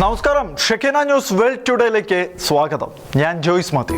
നമസ്കാരം. ഷെഖേന news world ടുഡേയിലേക്ക് സ്വാഗതം. ഞാൻ ജോയിസ് മാത്യു.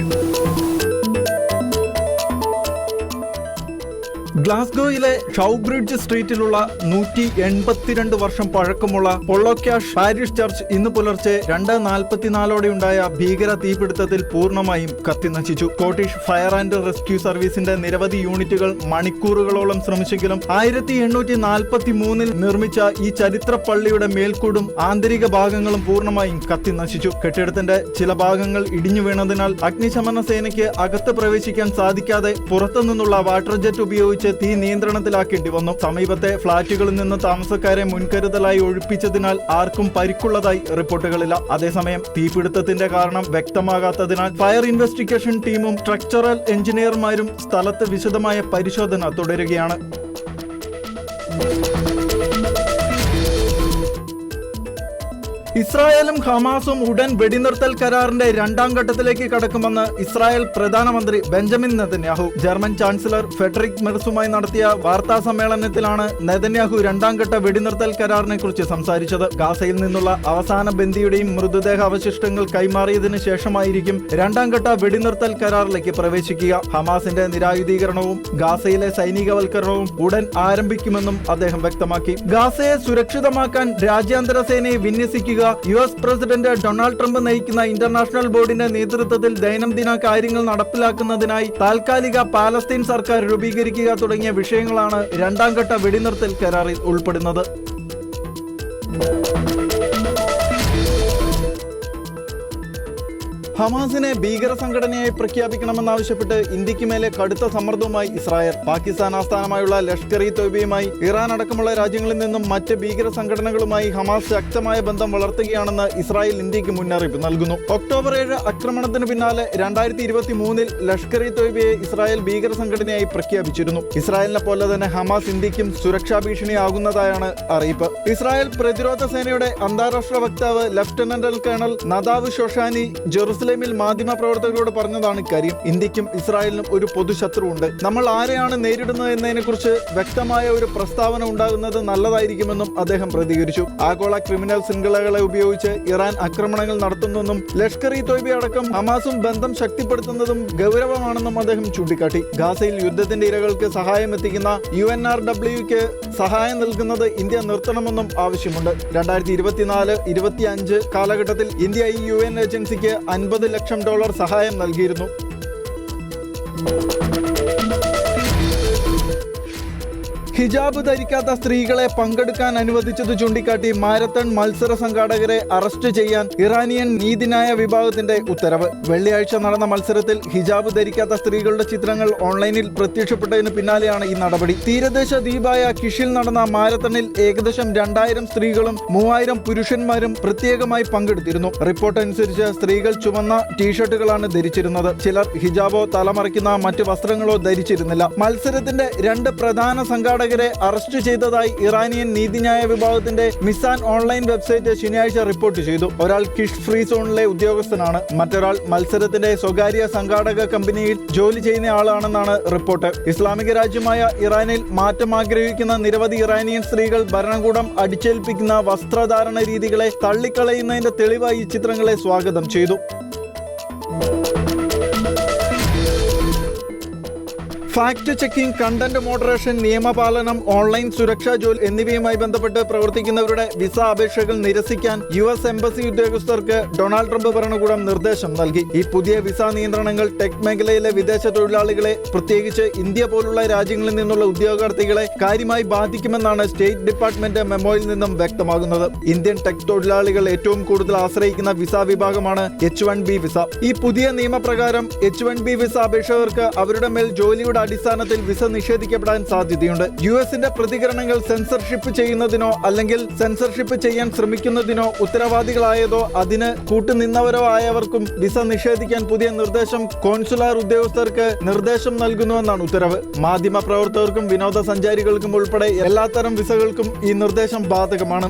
ഗ്ലാസ്ഗോയിലെ ഷൗബ്രിഡ്ജ് സ്ട്രീറ്റിലുള്ള നൂറ്റി എൺപത്തിരണ്ട് വർഷം പഴക്കമുള്ള പൊള്ളോക്യാഷ് പാരിഷ് ചർച്ച് ഇന്ന് പുലർച്ചെ രണ്ട് നാൽപ്പത്തിനാലോടെ ഉണ്ടായ ഭീകര തീപിടുത്തത്തിൽ പൂർണമായും കത്തിനശിച്ചു സ്കോട്ടിഷ് ഫയർ ആൻഡ് റെസ്ക്യൂ സർവീസിന്റെ നിരവധി യൂണിറ്റുകൾ മണിക്കൂറുകളോളം ശ്രമിച്ചെങ്കിലും ആയിരത്തി എണ്ണൂറ്റി നാൽപ്പത്തി മൂന്നിൽ നിർമ്മിച്ച ഈ ചരിത്ര പള്ളിയുടെ മേൽക്കൂടും ആന്തരിക ഭാഗങ്ങളും പൂർണമായും കത്തിനശിച്ചു കെട്ടിടത്തിന്റെ ചില ഭാഗങ്ങൾ ഇടിഞ്ഞു വീണതിനാൽ അഗ്നിശമന സേനയ്ക്ക് അകത്ത് പ്രവേശിക്കാൻ സാധിക്കാതെ പുറത്തുനിന്നുള്ള വാട്ടർ ജെറ്റ് ഉപയോഗിച്ച് തീ നിയന്ത്രണത്തിലാക്കേണ്ടി വന്നു. സമീപത്തെ ഫ്ളാറ്റുകളിൽ നിന്ന് താമസക്കാരെ മുൻകരുതലായി ഒഴിപ്പിച്ചതിനാൽ ആർക്കും പരിക്കുള്ളതായി റിപ്പോർട്ടുകളില്ല. അതേസമയം തീപിടുത്തത്തിന്റെ കാരണം വ്യക്തമാകാത്തതിനാൽ ഫയർ ഇൻവെസ്റ്റിഗേഷൻ ടീമും സ്ട്രക്ചറൽ എഞ്ചിനീയർമാരും സ്ഥലത്ത് വിശദമായ പരിശോധന തുടരുകയാണ്. ഇസ്രായേലും ഹമാസും ഉടൻ വെടിനിർത്തൽ കരാറിന്റെ രണ്ടാം ഘട്ടത്തിലേക്ക് കടക്കുമെന്ന് ഇസ്രായേൽ പ്രധാനമന്ത്രി Benjamin Netanyahu German chancellor Friedrich മെർസുമായി നടത്തിയ വാർത്താ സമ്മേളനത്തിലാണ് നെതന്യാഹു രണ്ടാം ഘട്ട വെടിനിർത്തൽ കരാറിനെ കുറിച്ച് സംസാരിച്ചത്. ഗാസയിൽ നിന്നുള്ള അവസാന ബന്ദിയുടെയും മൃതദേഹ അവശിഷ്ടങ്ങൾ കൈമാറിയതിനു ശേഷമായിരിക്കും രണ്ടാം ഘട്ട വെടിനിർത്തൽ കരാറിലേക്ക് പ്രവേശിക്കുക. ഹമാസിന്റെ നിരായുധീകരണവും ഗാസയിലെ സൈനികവൽക്കരണവും ഉടൻ ആരംഭിക്കുമെന്നും അദ്ദേഹം വ്യക്തമാക്കി. ഗാസയെ സുരക്ഷിതമാക്കാൻ രാജ്യാന്തര സേനയെ വിന്യസിക്കുക U S president Donald Trump നയിക്കുന്ന ഇന്റർനാഷണൽ ബോർഡിന്റെ നേതൃത്വത്തിൽ ദൈനംദിന കാര്യങ്ങൾ നടപ്പിലാക്കുന്നതിനായി താൽക്കാലിക പാലസ്തീൻ സർക്കാർ രൂപീകരിക്കുക തുടങ്ങിയ വിഷയങ്ങളാണ് രണ്ടാം ഘട്ട വെടിനിർത്തൽ കരാറിൽ ഉൾപ്പെടുന്നത്. ഹമാസിനെ ഭീകര സംഘടനയായി പ്രഖ്യാപിക്കണമെന്നാവശ്യപ്പെട്ട് ഇന്ത്യയ്ക്ക് മേലെ കടുത്ത സമ്മർദ്ദവുമായി ഇസ്രായേൽ. പാകിസ്ഥാൻ ആസ്ഥാനമായുള്ള ലഷ്കർ ഇ തൊയ്ബയുമായി ഇറാൻ അടക്കമുള്ള രാജ്യങ്ങളിൽ നിന്നും മറ്റ് ഭീകര സംഘടനകളുമായി ഹമാസ് ശക്തമായ ബന്ധം വളർത്തുകയാണെന്ന് ഇസ്രായേൽ ഇന്ത്യയ്ക്ക് മുന്നറിയിപ്പ് നൽകുന്നു. ഒക്ടോബർ ഏഴ് ആക്രമണത്തിന് പിന്നാലെ രണ്ടായിരത്തി ഇരുപത്തി മൂന്നിൽ ലഷ്കർ ഇ തൊയ്ബയെ ഇസ്രായേൽ ഭീകര സംഘടനയായി പ്രഖ്യാപിച്ചിരുന്നു. ഇസ്രായേലിനെ പോലെ തന്നെ ഹമാസ് ഇന്ത്യക്കും സുരക്ഷാ ഭീഷണിയാകുന്നതായാണ് അറിയിപ്പ്. ഇസ്രായേൽ പ്രതിരോധ സേനയുടെ അന്താരാഷ്ട്ര വക്താവ് ലഫ്റ്റനന്റ് കേണൽ നദാവ് ഷോഷാനി ഷൊഷാനി ജെറുസലേമിൽ മാധ്യമ പ്രവർത്തകരോട് പറഞ്ഞതാണ് ഇക്കാര്യം. ഇന്ത്യക്കും ഇസ്രായേലിനും ഒരു പൊതു പൊതുശത്രുവുണ്ട് നമ്മൾ ആരെയാണ് നേരിടുന്നത് എന്നതിനെക്കുറിച്ച് വ്യക്തമായ ഒരു പ്രസ്താവന ഉണ്ടാകുന്നത് നല്ലതായിരിക്കുമെന്നും അദ്ദേഹം പ്രതികരിച്ചു. ആഗോള ക്രിമിനൽ ശൃംഖലകളെ ഉപയോഗിച്ച് ഇറാൻ ആക്രമണങ്ങൾ നടത്തുന്നെന്നും ലഷ്കർ ഇ തോയ്ബ അടക്കം ഹമാസും ബന്ധം ശക്തിപ്പെടുത്തുന്നതും ഗൗരവമാണെന്നും അദ്ദേഹം ചൂണ്ടിക്കാട്ടി. ഗാസയിൽ യുദ്ധത്തിന്റെ ഇരകൾക്ക് സഹായം എത്തിക്കുന്ന യു എൻ ആർ ഡബ്ല്യുക്ക് സഹായം നൽകുന്നത് ഇന്ത്യ നിർത്തണമെന്നും ആവശ്യമുണ്ട്. രണ്ടായിരത്തി ഇരുപത്തിനാല് ഇരുപത്തി അഞ്ച് കാലഘട്ടത്തിൽ ഇന്ത്യ ഈ യു എൻ ഏജൻസിക്ക് അൻപത് ലക്ഷം ഡോളർ സഹായം നൽകിയിരുന്നു. ഹിജാബ് ധരിക്കാത്ത സ്ത്രീകളെ പങ്കെടുക്കാൻ അനുവദിച്ചത് ചൂണ്ടിക്കാട്ടി മാരത്തൺ മത്സര സംഘാടകരെ അറസ്റ്റ് ചെയ്യാൻ ഇറാനിയൻ നീതിന്യായ വിഭാഗത്തിന്റെ ഉത്തരവ്. വെള്ളിയാഴ്ച നടന്ന മത്സരത്തിൽ ഹിജാബ് ധരിക്കാത്ത സ്ത്രീകളുടെ ചിത്രങ്ങൾ ഓൺലൈനിൽ പ്രത്യക്ഷപ്പെട്ടതിന് പിന്നാലെയാണ് ഈ നടപടി. തീരദേശ ദ്വീപായ കിഷിൽ നടന്ന മാരത്തണിൽ ഏകദേശം രണ്ടായിരം സ്ത്രീകളും മൂവായിരം പുരുഷന്മാരും പ്രത്യേകമായി പങ്കെടുത്തിരുന്നു. റിപ്പോർട്ട് അനുസരിച്ച് സ്ത്രീകൾ ചുവന്ന ടീഷർട്ടുകളാണ് ധരിച്ചിരുന്നത്. ചിലർ ഹിജാബോ തലമറയ്ക്കുന്ന മറ്റ് വസ്ത്രങ്ങളോ ധരിച്ചിരുന്നില്ല. മത്സരത്തിന്റെ രണ്ട് പ്രധാന സംഘാടകരെ അറസ്റ്റ് ചെയ്തതായി ഇറാനിയൻ നീതിന്യായ വിഭാഗത്തിന്റെ മിസാൻ ഓൺലൈൻ വെബ്സൈറ്റ് ശനിയാഴ്ച റിപ്പോർട്ട് ചെയ്തു. ഒരാൾ കിഷ് ഫ്രീ സോണിലെ ഉദ്യോഗസ്ഥനാണ്. മറ്റൊരാൾ മത്സരത്തിന്റെ സ്വകാര്യ സംഘാടക കമ്പനിയിൽ ജോലി ചെയ്യുന്ന ആളാണെന്നാണ് റിപ്പോർട്ട്. ഇസ്ലാമിക രാജ്യമായ ഇറാനിൽ മാറ്റം ആഗ്രഹിക്കുന്ന നിരവധി ഇറാനിയൻ സ്ത്രീകൾ ഭരണകൂടം അടിച്ചേൽപ്പിക്കുന്ന വസ്ത്രധാരണ രീതികളെ തള്ളിക്കളയുന്നതിന്റെ തെളിവായി ചിത്രങ്ങളെ സ്വാഗതം ചെയ്തു. ഫാക്ട് ചെക്കിംഗ് കണ്ടന്റ് മോഡറേഷൻ നിയമപാലനം ഓൺലൈൻ സുരക്ഷാ ജോലി എന്നിവയുമായി ബന്ധപ്പെട്ട് പ്രവർത്തിക്കുന്നവരുടെ വിസ അപേക്ഷകൾ നിരസിക്കാൻ യു എസ് എംബസി ഉദ്യോഗസ്ഥർക്ക് ഡൊണാൾഡ് ട്രംപ് ഭരണകൂടം നിർദ്ദേശം നൽകി. ഈ പുതിയ വിസ നിയന്ത്രണങ്ങൾ ടെക് മേഖലയിലെ വിദേശ തൊഴിലാളികളെ പ്രത്യേകിച്ച് ഇന്ത്യ പോലുള്ള രാജ്യങ്ങളിൽ നിന്നുള്ള ഉദ്യോഗാർത്ഥികളെ കാര്യമായി ബാധിക്കുമെന്നാണ് സ്റ്റേറ്റ് ഡിപ്പാർട്ട്മെന്റ് മെമ്മോയിൽ നിന്നും വ്യക്തമാകുന്നത്. ഇന്ത്യൻ ടെക് തൊഴിലാളികൾ ഏറ്റവും കൂടുതൽ ആശ്രയിക്കുന്ന വിസ വിഭാഗമാണ് എച്ച് വൺ ബി വിസ. ഈ പുതിയ നിയമപ്രകാരം എച്ച് വൺ ബി വിസ അപേക്ഷകർക്ക് അവരുടെ മേൽ ജോലിയുടെ അടിസ്ഥാനത്തിൽ വിസ നിഷേധിക്കപ്പെടാൻ സാധ്യതയുണ്ട്. യു എസിന്റെ പ്രതികരണങ്ങൾ സെൻസർഷിപ്പ് ചെയ്യുന്നതിനോ അല്ലെങ്കിൽ സെൻസർഷിപ്പ് ചെയ്യാൻ ശ്രമിക്കുന്നതിനോ ഉത്തരവാദികളായതോ അതിന് കൂട്ടുനിന്നവരോ ആയവർക്കും വിസ നിഷേധിക്കാൻ പുതിയ നിർദ്ദേശം കോൺസുലാർ ഉദ്യോഗസ്ഥർക്ക് നിർദ്ദേശം നൽകുന്നുവെന്നാണ് ഉത്തരവ്. മാധ്യമ പ്രവർത്തകർക്കും വിനോദസഞ്ചാരികൾക്കും ഉൾപ്പെടെ എല്ലാത്തരം വിസകൾക്കും ഈ നിർദ്ദേശം ബാധകമാണ്.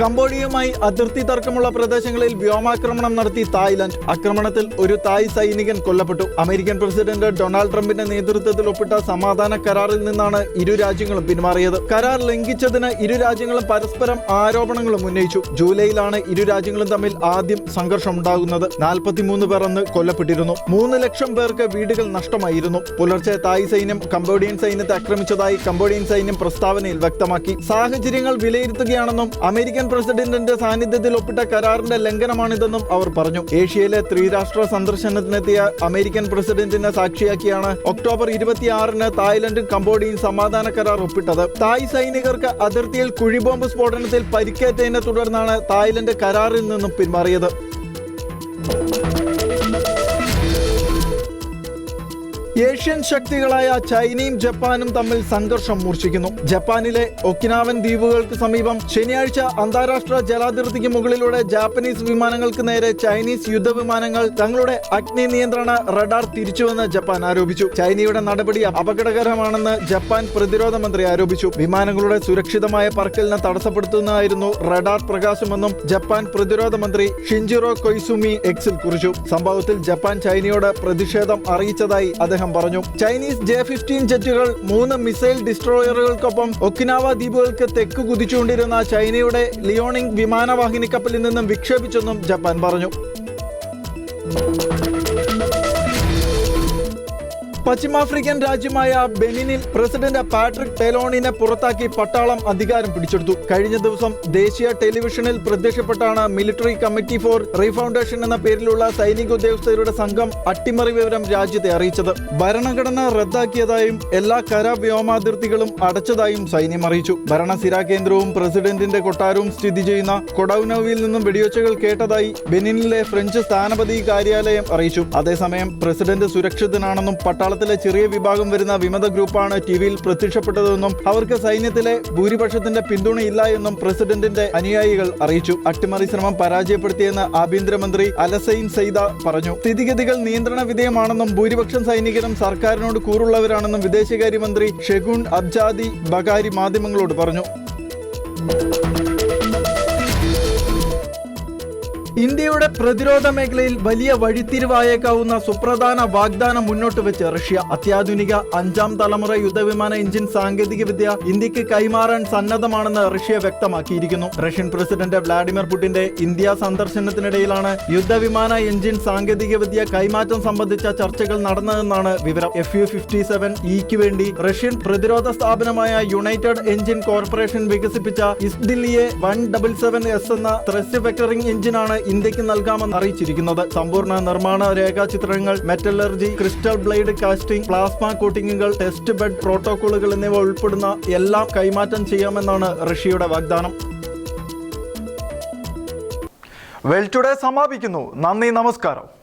കംബോഡിയയുമായി അതിർത്തി തർക്കമുള്ള പ്രദേശങ്ങളിൽ വ്യോമാക്രമണം നടത്തി തായ്ലൻഡ്. ആക്രമണത്തിൽ ഒരു തായ് സൈനികൻ കൊല്ലപ്പെട്ടു. അമേരിക്കൻ പ്രസിഡന്റ് ഡൊണാൾഡ് ട്രംപിന്റെ നേതൃത്വത്തിൽ ഒപ്പിട്ട സമാധാന കരാറിൽ നിന്നാണ് ഇരു രാജ്യങ്ങളും പിന്മാറിയത്. കരാർ ലംഘിച്ചതിന് ഇരു രാജ്യങ്ങളും പരസ്പരം ആരോപണങ്ങളും ഉന്നയിച്ചു. ജൂലൈയിലാണ് ഇരു രാജ്യങ്ങളും തമ്മിൽ ആദ്യം സംഘർഷം ഉണ്ടാകുന്നത് നാൽപ്പത്തിമൂന്ന് പേർ അന്ന് കൊല്ലപ്പെട്ടിരുന്നു. മൂന്ന് ലക്ഷം പേർക്ക് വീടുകൾ നഷ്ടമായിരുന്നു. പുലർച്ചെ തായ് സൈന്യം കംബോഡിയൻ സൈന്യത്തെ ആക്രമിച്ചതായി കംബോഡിയൻ സൈന്യം പ്രസ്താവനയിൽ വ്യക്തമാക്കി. സാഹചര്യങ്ങൾ വിലയിരുത്തുകയാണെന്നും അമേരിക്കൻ പ്രസിഡന്റിന്റെ സാന്നിധ്യത്തിൽ ഒപ്പിട്ട കരാറിന്റെ ലംഘനമാണിതെന്നും അവർ പറഞ്ഞു. ഏഷ്യയിലെ ത്രിരാഷ്ട്ര സന്ദർശനത്തിനെത്തിയ അമേരിക്കൻ പ്രസിഡന്റിനെ സാക്ഷിയാക്കിയാണ് ഒക്ടോബർ ഇരുപത്തിയാറിന് തായ്ലൻഡും കംബോഡിയയും സമാധാന കരാർ ഒപ്പിട്ടത്. തായ് സൈനികർക്ക് അതിർത്തിയിൽ കുഴിബോംബ് സ്ഫോടനത്തിൽ പരിക്കേറ്റതിനെ തുടർന്നാണ് തായ്ലൻഡ് കരാറിൽ നിന്നും പിന്മാറിയത്. ഏഷ്യൻ ശക്തികളായ ചൈനയും ജപ്പാനും തമ്മിൽ സംഘർഷം മൂർച്ഛിക്കുന്നു. ജപ്പാനിലെ ഒക്കിനാവൻ ദ്വീപുകൾക്ക് സമീപം ശനിയാഴ്ച അന്താരാഷ്ട്ര ജലാതിർത്തിക്ക് മുകളിലൂടെ ജാപ്പനീസ് വിമാനങ്ങൾക്ക് നേരെ ചൈനീസ് യുദ്ധവിമാനങ്ങൾ തങ്ങളുടെ അഗ്നി നിയന്ത്രണ റഡാർ തിരിച്ചുവെന്ന് ജപ്പാൻ ആരോപിച്ചു. ചൈനയുടെ നടപടി അപകടകരമാണെന്ന് ജപ്പാൻ പ്രതിരോധ മന്ത്രി ആരോപിച്ചു. വിമാനങ്ങളുടെ സുരക്ഷിതമായ പറക്കലിനെ തടസ്സപ്പെടുത്തുന്നതായിരുന്നു റഡാർ പ്രകാശമെന്നും ജപ്പാൻ പ്രതിരോധ മന്ത്രി ഷിൻജിറോ കൊയ്സുമി എക്സിൽ കുറിച്ചു. സംഭവത്തിൽ ജപ്പാൻ ചൈനയോട് പ്രതിഷേധം അറിയിച്ചതായി അദ്ദേഹം പറഞ്ഞു. ചൈനീസ് ജെ ഫിഫ്റ്റീൻ ജെറ്റുകൾ മൂന്ന് മിസൈൽ ഡിസ്ട്രോയറുകൾക്കൊപ്പം ഒക്കിനാവ ദ്വീപുകൾക്ക് തെക്ക് കുതിച്ചുകൊണ്ടിരുന്ന ചൈനയുടെ ലിയോണിംഗ് വിമാനവാഹിനി കപ്പലിൽ നിന്നും വിക്ഷേപിച്ചെന്നും ജപ്പാൻ പറഞ്ഞു. പശ്ചിമാഫ്രിക്കൻ രാജ്യമായ ബെനിനിൽ പ്രസിഡന്റ് പാട്രിക് പെലോണിനെ പുറത്താക്കി പട്ടാളം അധികാരം പിടിച്ചെടുത്തു. കഴിഞ്ഞ ദിവസം ദേശീയ ടെലിവിഷനിൽ പ്രത്യക്ഷപ്പെട്ടാണ് മിലിറ്ററി കമ്മിറ്റി ഫോർ റീഫൗണ്ടേഷൻ എന്ന പേരിലുള്ള സൈനിക ഉദ്യോഗസ്ഥരുടെ സംഘം അട്ടിമറി വിവരം രാജ്യത്തെ അറിയിച്ചത്. ഭരണഘടന റദ്ദാക്കിയതായും എല്ലാ കര വ്യോമാതിർത്തികളും അടച്ചതായും സൈന്യം അറിയിച്ചു. ഭരണസിരാ കേന്ദ്രവും പ്രസിഡന്റിന്റെ കൊട്ടാരവും സ്ഥിതി ചെയ്യുന്ന കൊടൌനോവിൽ നിന്നും വെടിവെച്ചുകൾ കേട്ടതായി ബെനിനിലെ ഫ്രഞ്ച് സ്ഥാനപതി കാര്യാലയം അറിയിച്ചു. അതേസമയം പ്രസിഡന്റ് സുരക്ഷിതനാണെന്നും പട്ടാളത്തിലെ ചെറിയ വിഭാഗം വരുന്ന വിമത ഗ്രൂപ്പാണ് ടിവിയിൽ പ്രത്യക്ഷപ്പെട്ടതെന്നും അവർക്ക് സൈന്യത്തിലെ ഭൂരിപക്ഷത്തിന്റെ പിന്തുണയില്ല എന്നും പ്രസിഡന്റിന്റെ അനുയായികൾ അറിയിച്ചു. അട്ടിമറി ശ്രമം പരാജയപ്പെടുത്തിയെന്ന് ആഭ്യന്തരമന്ത്രി അലസൈൻ സൈദ പറഞ്ഞു. സ്ഥിതിഗതികൾ നിയന്ത്രണ വിധേയമാണെന്നും ഭൂരിപക്ഷം സൈനികരും സർക്കാരിനോട് കൂറുള്ളവരാണെന്നും വിദേശകാര്യമന്ത്രി ഷെഗുൺ അബ്ജാദി ബഗാരി മാധ്യമങ്ങളോട് പറഞ്ഞു. ഇന്ത്യയുടെ പ്രതിരോധ മേഖലയിൽ വലിയ വഴിത്തിരിവായേക്കാവുന്ന സുപ്രധാന വാഗ്ദാനം മുന്നോട്ട് വെച്ച് റഷ്യ അത്യാധുനിക അഞ്ചാം തലമുറ യുദ്ധവിമാന എഞ്ചിൻ സാങ്കേതിക വിദ്യ ഇന്ത്യയ്ക്ക് കൈമാറാൻ സന്നദ്ധമാണെന്ന് റഷ്യ വ്യക്തമാക്കിയിരിക്കുന്നു. റഷ്യൻ പ്രസിഡന്റ് വ്ളാഡിമിർ പുടിന്റെ ഇന്ത്യ സന്ദർശനത്തിനിടയിലാണ് യുദ്ധവിമാന എഞ്ചിൻ സാങ്കേതിക വിദ്യ കൈമാറ്റം സംബന്ധിച്ച ചർച്ചകൾ നടന്നതെന്നാണ് വിവരം. എഫ് യു ഫിഫ്റ്റി സെവൻ ഇക്ക് വേണ്ടി റഷ്യൻ പ്രതിരോധ സ്ഥാപനമായ യുണൈറ്റഡ് എഞ്ചിൻ കോർപ്പറേഷൻ വികസിപ്പിച്ച ഇസ്ഡിലിയെ വൺ ഡബിൾ സെവൻ എസ് എന്ന ത്രസ്റ്റ് വെക്ടറിംഗ് എഞ്ചിനാണ് ഇന്ത്യയ്ക്ക് നൽകാമെന്ന് അറിയിച്ചിരിക്കുന്നത്. സമ്പൂർണ നിർമ്മാണ രേഖാചിത്രങ്ങൾ metallurgy crystal blade casting plasma കോട്ടിങ്ങുകൾ test bed പ്രോട്ടോകോളുകൾ എന്നിവ ഉൾപ്പെടുന്ന എല്ലാം കൈമാറ്റം ചെയ്യാമെന്നാണ് റഷ്യയുടെ വാഗ്ദാനം. വെൽ ടുഡേ സമാപിക്കുന്നു. നന്ദി നമസ്കാരം.